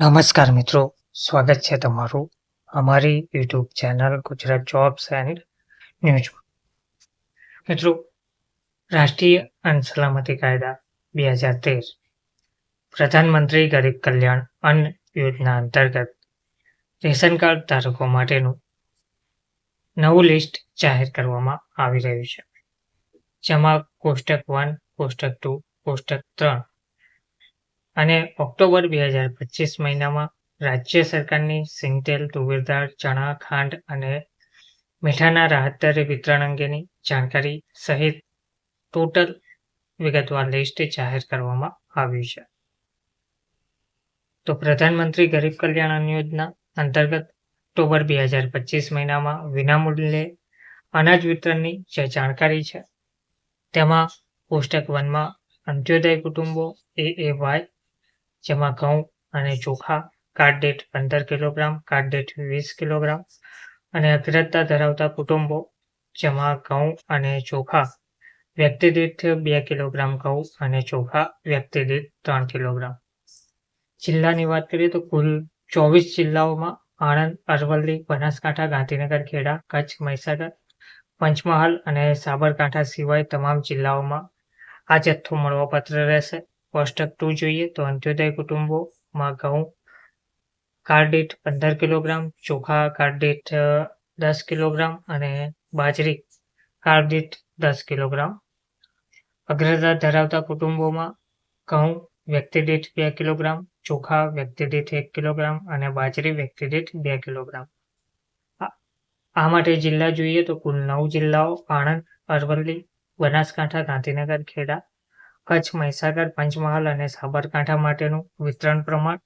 નમસ્કાર મિત્રો, સ્વાગત છે તમારું અમારી YouTube channel Gujarat jobs and ન્યૂઝમાં. મિત્રો, રાષ્ટ્રીય અન્ન સલામતી કાયદા બે હજાર તેર, પ્રધાનમંત્રી ગરીબ કલ્યાણ અન્ન યોજના અંતર્ગત રેશન કાર્ડ ધારકો માટેનું નવું લિસ્ટ જાહેર કરવામાં આવી રહ્યું છે. જેમાં કોષ્ટક વન, કોષ્ટક ટુ, કોષ્ટક ત્રણ અને ઓક્ટોબર બે હજાર પચીસ મહિનામાં રાજ્ય સરકારની સિંગતેલ, તુવેરદાળ, ચણા, ખાંડ અને મીઠાના રાહત દરે વિતરણ અંગેની જાણકારી સહિત ટોટલ વિગતવાર લિસ્ટ જાહેર કરવામાં આવ્યું છે. તો પ્રધાનમંત્રી ગરીબ કલ્યાણ યોજના અંતર્ગત ઓક્ટોબર બે હજાર પચીસ મહિનામાં વિનામૂલ્યે અનાજ વિતરણની જે જાણકારી છે, તેમાં કોષ્ટક વનમાં અંત્યોદય કુટુંબો, એ એ વાય જેમાં ઘઉં અને ચોખા કાર્ડ પંદર કિલોગ્રામ કાર્ડ વીસ કિલોગ્રામ અને અગ્રતા ધરાવતા કુટુંબો, જેમાં ઘઉં અને ચોખા, વ્યક્તિ દીઠ બે કિલોગ્રામ ઘઉં અને ચોખા, વ્યક્તિ દીઠ ત્રણ કિલોગ્રામ જિલ્લાની વાત કરીએ તો કુલ ચોવીસ જિલ્લાઓમાં આણંદ, અરવલ્લી, બનાસકાંઠા, ગાંધીનગર, ખેડા, કચ્છ, મહીસાગર, પંચમહાલ અને સાબરકાંઠા સિવાય તમામ જિલ્લાઓમાં આ જથ્થો મળવાપાત્ર રહેશે. કોષ્ટક ટુ જોઈએ તો અંત્યોદય કુટુંબોમાં ઘઉં કાર્ડ પંદર કિલોગ્રામ, ચોખા કાર્ડ દસ કિલોગ્રામ અને બાજરી કાર્ડ દસ કિલોગ્રામ. અગ્રતા ધરાવતા કુટુંબોમાં ઘઉં વ્યક્તિ દીઠ બે કિલોગ્રામ, ચોખા વ્યક્તિ દીઠ એક કિલોગ્રામ અને બાજરી વ્યક્તિ દીઠ બે કિલોગ્રામ. આ માટે જિલ્લા જોઈએ તો કુલ નવ જિલ્લાઓ, આણંદ, અરવલ્લી, બનાસકાંઠા, ગાંધીનગર, ખેડા કચ્છ મહીસાગર, પંચમહાલ અને સાબરકાંઠા માટેનું વિતરણ પ્રમાણ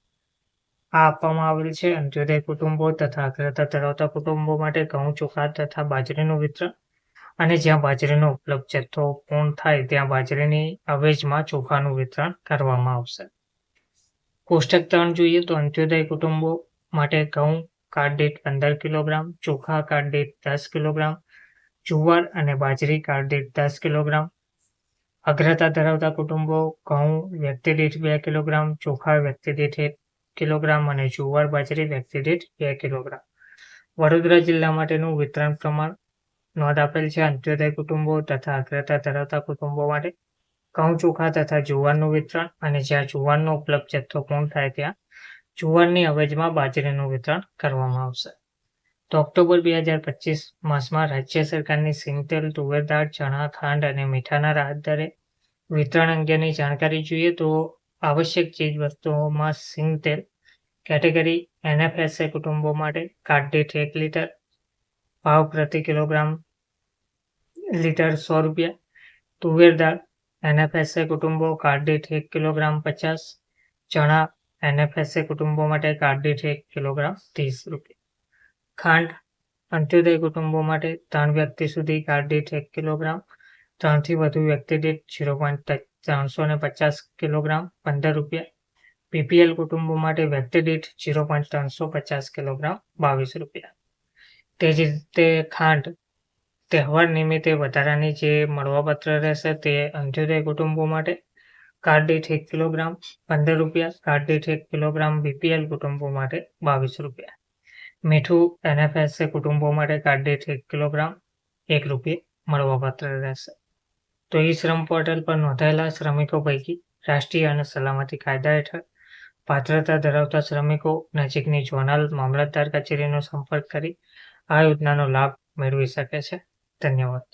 આ આપવામાં આવેલ છે. અંત્યોદય કુટુંબો તથા અગ્રતા ધરાવતા કુટુંબો માટે ઘઉં, ચોખા તથા બાજરીનું વિતરણ. અને જ્યાં બાજરીનો ઉપલબ્ધ જથ્થો પૂર્ણ થાય, ત્યાં બાજરીની અવેજમાં ચોખાનું વિતરણ કરવામાં આવશે. કોષ્ટક ત્રણ જોઈએ તો અંત્યોદય કુટુંબો માટે ઘઉં કાર્ડ પંદર કિલોગ્રામ, ચોખા કાર્ડ દસ કિલોગ્રામ, જુવાર અને બાજરી કાર્ડ દસ કિલોગ્રામ અગ્રતા ધરાવતા કુટુંબો ઘઉં, વ્યક્તિ દીઠ બે કિલોગ્રામ, ચોખા, વ્યક્તિ દીઠ એક કિલોગ્રામ અને જુવાર, બાજરી, વ્યક્તિ દીઠ બે કિલોગ્રામ. વડોદરા જિલ્લા માટેનું વિતરણ પ્રમાણ નોંધ આપેલ છે. અંત્યોદય કુટુંબો તથા અગ્રતા ધરાવતા કુટુંબો માટે ઘઉં, ચોખા તથા જુવારનું વિતરણ અને જ્યાં જુવારનો ઉપલબ્ધ જથ્થો પૂર્ણ થાય ત્યાં જુવારની અવેજમાં બાજરીનું વિતરણ કરવામાં આવશે. તો ઓક્ટોબર બે હજાર પચીસ માસમાં રાજ્ય સરકારની સિંગતેલ, તુવેર દાળ, ચણા, ખાંડ અને મીઠાના રાહત દરે વિતરણ અંગેની જાણકારી જોઈએ તો આવશ્યક ચીજ વસ્તુઓમાં સિંગતેલ કેટેગરી એનએફએસએ કુટુંબો માટે કાર્ડ એક લીટર ભાવ પ્રતિ કિલોગ્રામ લીટર સો રૂપિયા, તુવેર દાળ એનએફએસએ કુટુંબો કાર્ડ એક કિલોગ્રામ પચાસ, ચણા એનએફએસએ કુટુંબો માટે કાર્ડ એક કિલોગ્રામ ત્રીસ રૂપિયા. ખાંડ, અંત્યોદય કુટુંબો માટે ત્રણ વ્યક્તિ સુધી કાર્ડ દીઠ એક કિલોગ્રામ, ત્રણથી વધુ વ્યક્તિ દીઠ ઝીરો પોઈન્ટ ત્રણસો ને પચાસ કિલોગ્રામ, પંદર રૂપિયા. બીપીએલ કુટુંબો માટે વ્યક્તિ દીઠ ઝીરો પોઈન્ટ ત્રણસો પચાસ કિલોગ્રામ, બાવીસ રૂપિયા. તે જ રીતે ખાંડ, તહેવાર નિમિત્તે વધારાની જે મળવાપત્ર રહેશે તે અંત્યોદય કુટુંબો માટે કાર્ડ દીઠ એક કિલોગ્રામ, પંદર રૂપિયા. કાર્ડ દીઠ એક કિલોગ્રામ બીપીએલ કુટુંબો માટે બાવીસ રૂપિયા. મીઠું એનએફએસએ કુટુંબો માટે કાર્ડ એક કિલોગ્રામ, એક રૂપિયા મળવાપાત્ર રહેશે. તો ઈ શ્રમ પોર્ટલ પર નોંધાયેલા શ્રમિકો પૈકી રાષ્ટ્રીય અને સલામતી કાયદા હેઠળ પાત્રતા ધરાવતા શ્રમિકો નજીકની ઝોનલ મામલતદાર કચેરીનો સંપર્ક કરી આ યોજનાનો લાભ મેળવી શકે છે. ધન્યવાદ.